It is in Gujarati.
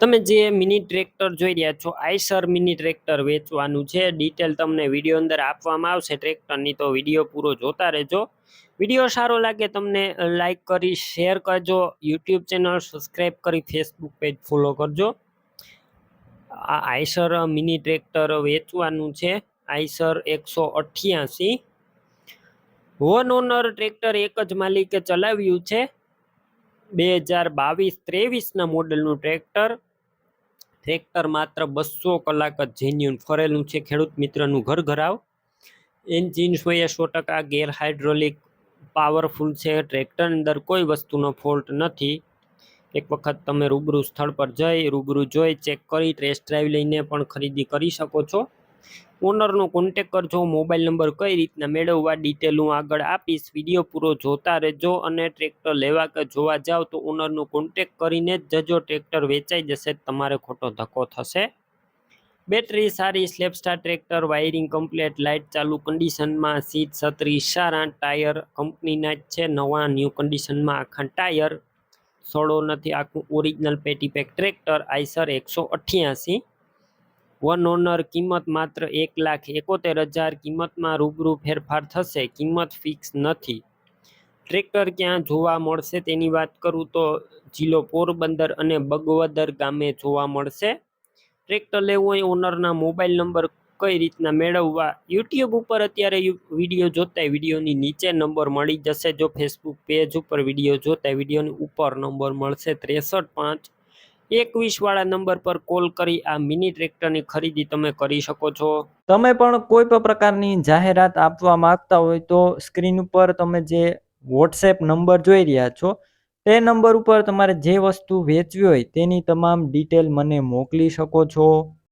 તમે જે મિની ટ્રેક્ટર જોઈ રહ્યા છો, આઈસર મિની ટ્રેક્ટર વેચવાનું છે. ડિટેલ તમને વીડિયો અંદર આપવામાં આવશે ટ્રેક્ટરની તો વીડિયો પૂરો જોતા રહેજો. વીડિયો સારો લાગે તમને લાઈક કરી શેર કરજો. યુટ્યુબ ચેનલ સબસ્ક્રાઈબ કરી ફેસબુક પેજ ફોલો કરજો. આ આઈસર મિની ટ્રેક્ટર વેચવાનું છે. આઈસર એકસો અઠ્યાસી. વન ઓનર ટ્રેક્ટર એક જ માલિકે ચલાવ્યું છે. બે હજાર બાવીસ ત્રેવીસના મોડલનું ટ્રેક્ટર ટ્રેક્ટર માત્ર બસો કલાક જ જેન્યુન ફરેલું છે. ખેડૂત મિત્રનું ઘર ઘરાવ. એન્જિન સો એ સો ટકા ગેર હાઇડ્રોલિક પાવરફુલ છે. ટ્રેક્ટર અંદર કોઈ વસ્તુનો ફોલ્ટ નથી. એક વખત તમે રૂબરૂ સ્થળ પર જઈ, રૂબરૂ જોઈ ચેક કરી ટેસ્ટ ડ્રાઈવ લઈને પણ ખરીદી કરી શકો છો. ઓનરનો કોન્ટેક કરજો મોબાઈલ નંબર કઈ રીતના મેળવવા ડિટેલ હું આગળ આપીશ. વીડિયો પૂરો જોતા રહેજો અને ટ્રેક્ટર લેવા કે જોવા જાવ તો ઓનરનો કોન્ટેક કરીને જ જજો. ટ્રેક્ટર વેચાઈ જશે, તમારે ખોટો ધક્કો થશે. બેટરી સારી સ્લેપસ્ટાર ટ્રેક્ટર વાયરિંગ કમ્પ્લેટ લાઇટ ચાલુ કન્ડિશનમાં સીટ છત્રી, સારા ટાયર કંપનીના જ છે, નવા ન્યૂ કન્ડિશનમાં આખા ટાયર સડો નથી, આખું ઓરિજિનલ પેટીપેક ટ્રેક્ટર આઈસર એકસો અઠ્યાસી. વન ઓનર કિંમત માત્ર એક લાખ એકોતેર હજાર કિંમતમાં રૂબરૂ ફેરફાર થશે. કિંમત ફિક્સ નથી. ટ્રેક્ટર ક્યાં જોવા મળશે તેની વાત કરું તો જિલ્લો પોરબંદર અને બગવદર ગામે જોવા મળશે. ટ્રેક્ટર લેવું હોય ઓનરના મોબાઈલ નંબર કઈ રીતના મેળવવા? યુટ્યુબ ઉપર અત્યારે વીડિયો જોતા વિડીયોની નીચે નંબર મળી જશે. જો ફેસબુક પેજ ઉપર વીડિયો જોતા વિડીયોની ઉપર નંબર મળશે. ત્રેસઠ પાંચ એકવીસ વાળા નંબર પર કોલ કરી આ મિની ટ્રેક્ટરની ખરીદી તમે કરી શકો છો. તમે પણ કોઈ પણ પ્રકારની જાહેરાત આપવા માંગતા હોય તો સ્ક્રીન ઉપર તમે જે વોટ્સએપ નંબર જોઈ રહ્યા છો, તે નંબર ઉપર તમારે જે વસ્તુ વેચવી હોય તેની તમામ ડિટેલ મને મોકલી શકો છો.